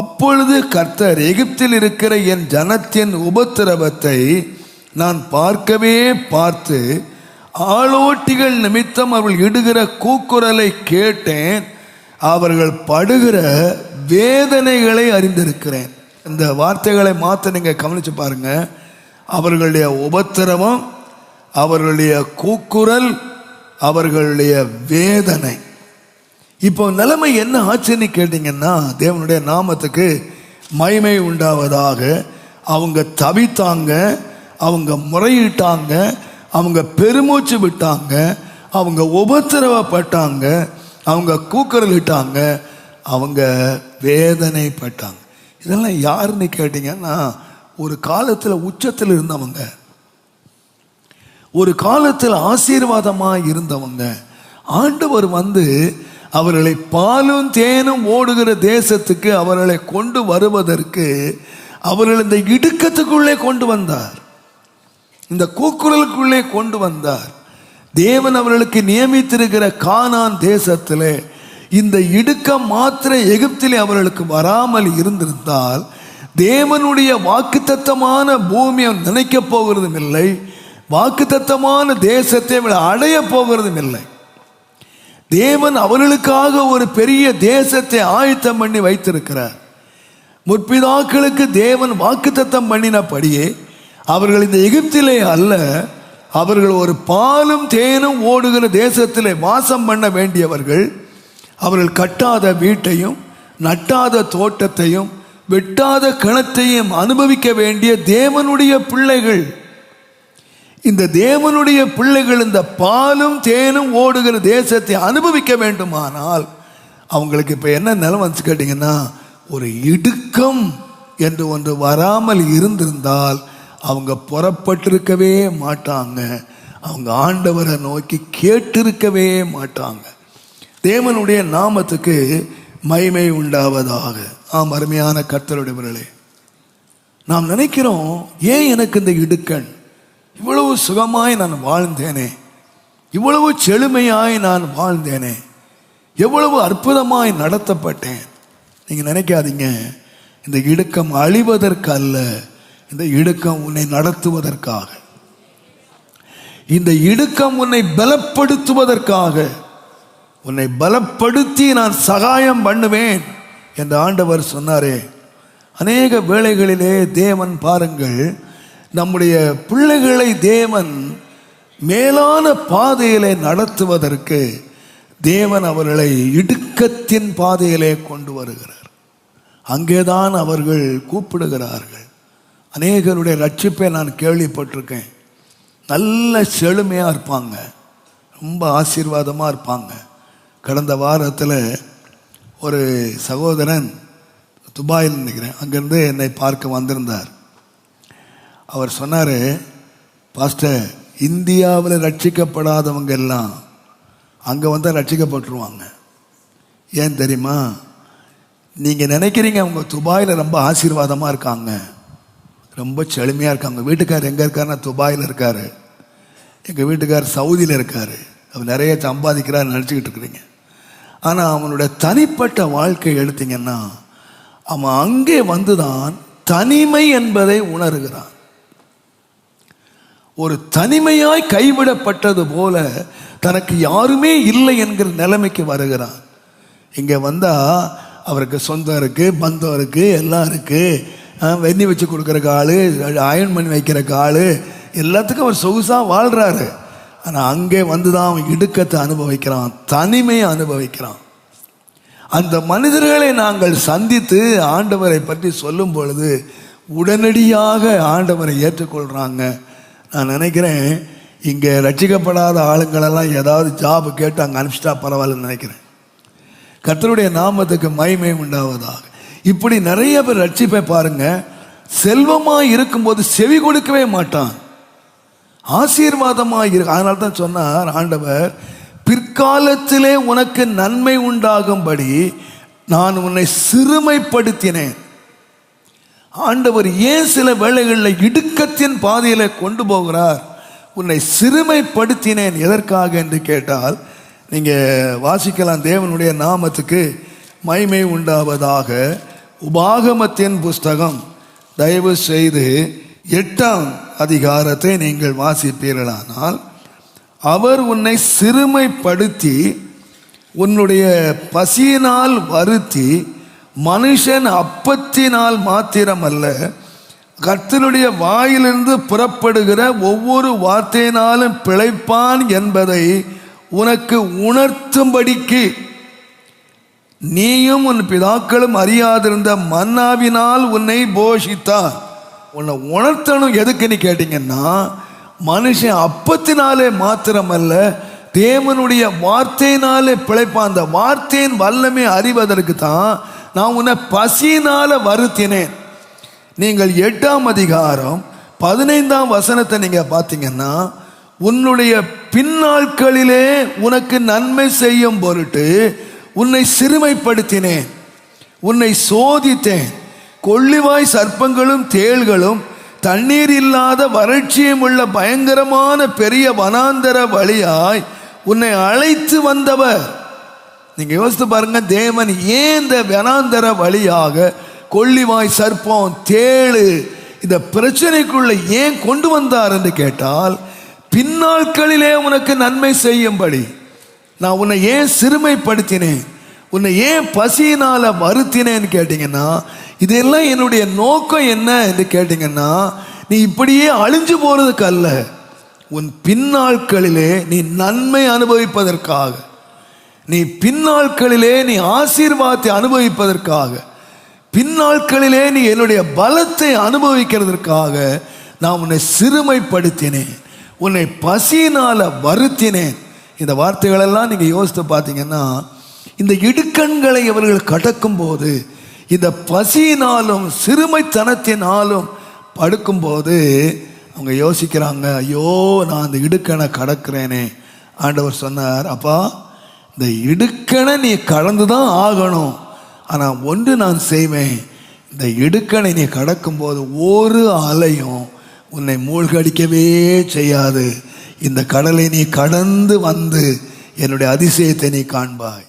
அப்பொழுது கர்த்தர் எகிப்தில் இருக்கிற என் ஜனத்தின் உபத்திரவத்தை நான் பார்க்கவே பார்த்து ஆளோட்டிகள் நிமித்தம் அவர்கள் இடுகிற கூக்குரலை கேட்டேன். அவர்கள் படுகிற வேதனைகளை அறிந்திருக்கிறேன். இந்த வார்த்தைகளை மாற்ற நீங்கள் கவனித்து பாருங்க. அவர்களுடைய உபத்திரவம் அவர்களுடைய கூக்குரல் அவர்களுடைய வேதனை. இப்போ நிலைமை என்ன ஆச்சுன்னு கேட்டிங்கன்னா தேவனுடைய நாமத்துக்கு மகிமை உண்டாவதாக அவங்க தவித்தாங்க அவங்க முறையிட்டாங்க அவங்க பெருமூச்சு விட்டாங்க அவங்க உபத்திரவப்பட்டாங்க அவங்க கூக்குரலிட்டாங்க அவங்க வேதனைப்பட்டாங்க. இதெல்லாம் யாருன்னு கேட்டிங்கன்னா ஒரு காலத்தில் உச்சத்தில் இருந்தவங்க. ஒரு காலத்தில் ஆசீர்வாதமாக இருந்தவங்க. ஆண்டவர் வந்து அவர்களை பாலும் தேனும் ஓடுகிற தேசத்துக்கு அவர்களை கொண்டு வருவதற்கு அவர்கள் இந்த இடுக்கத்துக்குள்ளே கொண்டு வந்தார். இந்த கூக்குரலுக்குள்ளே கொண்டு வந்தார். தேவன் அவர்களுக்கு நியமித்திருக்கிற கானான் தேசத்தில் இந்த இடுக்கம் மாத்திர எகிப்திலே அவர்களுக்கு வராமல் இருந்திருந்தால் தேவனுடைய வாக்குத்தத்தமான பூமியை நினைக்கப் போகிறதும் இல்லை. வாக்குத்தத்தமான தேசத்தை அவர்கள் அடைய போகிறதும் இல்லை. தேவன் அவர்களுக்காக ஒரு பெரிய தேசத்தை ஆயத்தம் பண்ணி வைத்திருக்கிறார். முற்பிதாக்களுக்கு தேவன் வாக்குத்தத்தம் பண்ணினபடியே அவர்கள் இந்த எகிப்திலே அல்ல அவர்கள் ஒரு பாலும் தேனும் ஓடுகிற தேசத்திலே வாசம் பண்ண வேண்டியவர்கள். அவர்கள் கட்டாத வீட்டையும் நட்டாத தோட்டத்தையும் வெட்டாத கிணத்தையும் அனுபவிக்க வேண்டிய தேவனுடைய பிள்ளைகள். இந்த தேவனுடைய பிள்ளைகள் இந்த பாலும் தேனும் ஓடுகிற தேசத்தை அனுபவிக்க வேண்டுமானால் அவங்களுக்கு இப்போ என்ன நிலம் வந்து கேட்டிங்கன்னா ஒரு இடுக்கம் என்று ஒன்று வராமல் இருந்திருந்தால் அவங்க புறப்பட்டிருக்கவே மாட்டாங்க. அவங்க ஆண்டவரை நோக்கி கேட்டிருக்கவே மாட்டாங்க. தேவனுடைய நாமத்துக்கு மய்மை உண்டாவதாக. ஆம் அருமையான கர்த்தருடையவர்களே நாம் நினைக்கிறோம் ஏன் எனக்கு இந்த இடுக்கண்? இவ்வளவு சுகமாய் நான் வாழ்ந்தேனே. இவ்வளவு செழுமையாய் நான் வாழ்ந்தேனே. எவ்வளவு அற்புதமாய் நடத்தப்பட்டேன். நீங்கள் நினைக்காதீங்க. இந்த இடுக்கம் அழிவதற்கு அல்ல இந்த இடுக்கம் உன்னை நடத்துவதற்காக. இந்த இடுக்கம் உன்னை பலப்படுத்துவதற்காக. உன்னை பலப்படுத்தி நான் சகாயம் பண்ணுவேன் என்று ஆண்டவர் சொன்னாரே. அநேக வேளைகளிலே தேவன் பாருங்கள். நம்முடைய பிள்ளைகளை தேவன் மேலான பாதையிலே நடத்துவதற்கு தேவன் அவர்களை இடுக்கத்தின் பாதையிலே கொண்டு வருகிறார். அங்கேதான் அவர்கள் கூப்பிடுகிறார்கள். அநேகருடைய ரட்சிப்பை நான் கேள்விப்பட்டிருக்கேன். நல்ல செழுமையாக இருப்பாங்க. ரொம்ப ஆசீர்வாதமாக இருப்பாங்க. கடந்த வாரத்தில் ஒரு சகோதரன் துபாயில் நினைக்கிறேன். அங்கேருந்து என்னை பார்க்க வந்திருந்தார். அவர் சொன்னார் பாஸ்டர் இந்தியாவில் ரட்சிக்கப்படாதவங்க எல்லாம் அங்கே வந்தால் ரட்சிக்கப்பட்டுருவாங்க. ஏன் தெரியுமா? நீங்கள் நினைக்கிறீங்க அவங்க துபாயில் ரொம்ப ஆசீர்வாதமாக இருக்காங்க. ரொம்ப செழுமையாக இருக்காங்க. வீட்டுக்கார் எங்கே இருக்காருன்னா துபாயில் இருக்கார். எங்கள் வீட்டுக்கார் சவுதியில் இருக்கார். அவர் நிறைய சம்பாதிக்கிறார் நினச்சிக்கிட்டு இருக்கிறீங்க. ஆனால் அவனுடைய தனிப்பட்ட வாழ்க்கை எடுத்தீங்கன்னா அவன் அங்கே வந்துதான் தனிமை என்பதை உணர்கிறான். ஒரு தனிமையாய் கைவிடப்பட்டது போல தனக்கு யாருமே இல்லை என்கிற நிலைமைக்கு வருகிறான். இங்கே வந்தால் அவருக்கு சொந்தம் இருக்குது பந்தம் இருக்குது எல்லாம் இருக்குது வெந்தி வச்சு கொடுக்குறக்கு ஆள் அயன் பண்ணி வைக்கிறக்கு ஆள். எல்லாத்துக்கும் அவர் சொகுசாக வாழ்கிறாரு ஆனால் அங்கே வந்து தான் அவன் இடுக்கத்தை அனுபவிக்கிறான் தனிமையை அனுபவிக்கிறான். அந்த மனிதர்களை நாங்கள் சந்தித்து ஆண்டவரை பற்றி சொல்லும் பொழுது உடனடியாக ஆண்டவரை ஏற்றுக்கொள்கிறாங்க நான் நினைக்கிறேன் இங்கே ரட்சிக்கப்படாத ஆளுங்களெல்லாம் ஏதாவது ஜாப் கேட்டு அங்கே அனுப்பிச்சிட்டா பரவாயில்லன்னு நினைக்கிறேன். கர்த்தருடைய நாமத்துக்கு மயமே உண்டாவதாக. இப்படி நிறைய பேர் ரட்சிப்பை பாருங்க செல்வமாக இருக்கும்போது செவி கொடுக்கவே மாட்டான். ஆசீர்வாதமாக இருக்கு அதனால தான் சொன்னார் ஆண்டவர் பிற்காலத்திலே உனக்கு நன்மை உண்டாகும்படி நான் உன்னை சிறுமைப்படுத்தினேன். ஆண்டவர் ஏன் சில வேளைகளில் இடுக்கத்தின் பாதையில் கொண்டு போகிறார்? உன்னை சிறுமைப்படுத்தினேன் எதற்காக என்று கேட்டால் நீங்கள் வாசிக்கலாம் தேவனுடைய நாமத்துக்கு மைமை உண்டாவதாக உபாகமத்தின் புஸ்தகம். தயவு செய்து எட்டாம் அதிகாரத்தை நீங்கள் வாசிப்பீர்களானால் அவர் உன்னை சிறுமைப்படுத்தி உன்னுடைய பசியினால் வருத்தி மனுஷன் அப்பத்தினால் மாத்திரமல்ல கர்த்தனுடைய வாயிலிருந்து புறப்படுகிற ஒவ்வொரு வார்த்தையினாலும் பிழைப்பான் என்பதை உனக்கு உணர்த்தும்படிக்கு நீயும் உன் பிதாக்களும் அறியாதிருந்த மன்னாவினால் உன்னை போஷித்தார். உன்னை உணர்த்தணும் எதுக்குன்னு கேட்டிங்கன்னா மனுஷன் அப்பத்தினாலே மாத்திரமல்ல தேவனுடைய வார்த்தையினாலே பிழைப்பான். அந்த வார்த்தையின் வல்லமை அறிவதற்கு தான் நான் உன்னை பசியினால வருத்தினேன். நீங்கள் எட்டாம் அதிகாரம் பதினைந்தாம் வசனத்தை நீங்கள் பார்த்தீங்கன்னா உன்னுடைய பின்னாட்களிலே உனக்கு நன்மை செய்யும் பொருட்டு உன்னை சிறுமைப்படுத்தினேன். உன்னை சோதித்தேன். கொள்ளிவாய் சர்ப்பங்களும் தேள்களும் தண்ணீர் இல்லாத வறட்சியும் உள்ள பயங்கரமான பெரிய வனாந்தர வழியாய் உன்னை அழைத்து வந்தவர். நீங்கள் யோசித்து பாருங்க தேவன் ஏன் இந்த வனாந்தர வழியாக கொள்ளிவாய் சர்ப்பம் தேளு இந்த பிரச்சனைக்குள்ள ஏன் கொண்டு வந்தார் என்று கேட்டால் பின்னாட்களிலே உனக்கு நன்மை செய்யும்படி. நான் உன்னை ஏன் சிறுமைப்படுத்தினேன்? உன்னை ஏன் பசியினால் வருத்தினேன்னு கேட்டிங்கன்னா இதெல்லாம் என்னுடைய நோக்கம் என்ன என்று கேட்டிங்கன்னா நீ இப்படியே அழிஞ்சு போகிறதுக்கு அல்ல. உன் பின்னாட்களிலே நீ நன்மை அனுபவிப்பதற்காக. நீ பின்னாட்களிலே நீ ஆசீர்வாதத்தை அனுபவிப்பதற்காக பின்னாட்களிலே நீ என்னுடைய பலத்தை அனுபவிக்கிறதற்காக நான் உன்னை சிறுமைப்படுத்தினேன். உன்னை பசியினால் வருத்தினேன். இந்த வார்த்தைகளெல்லாம் நீங்கள் யோசித்து பார்த்தீங்கன்னா இந்த இடுக்கண்களை இவர்கள் கடக்கும்போது இந்த பசியினாலும் சிறுமைத்தனத்தினாலும் படுக்கும்போது அவங்க யோசிக்கிறாங்க ஐயோ நான் அந்த இடுக்கணை கடக்கிறேனே. ஆண்டவர் சொன்னார் அப்பா இந்த இடுக்கணை நீ கலந்து தான் ஆகணும். ஆனால் ஒன்று நான் செய்வேன். இந்த இடுக்கணை நீ கடக்கும்போது ஒரு அலையும் உன்னை மூழ்கடிக்கவே செய்யாது. இந்த கடலை நீ கடந்து வந்து என்னுடைய அதிசயத்தை நீ காண்பாய்.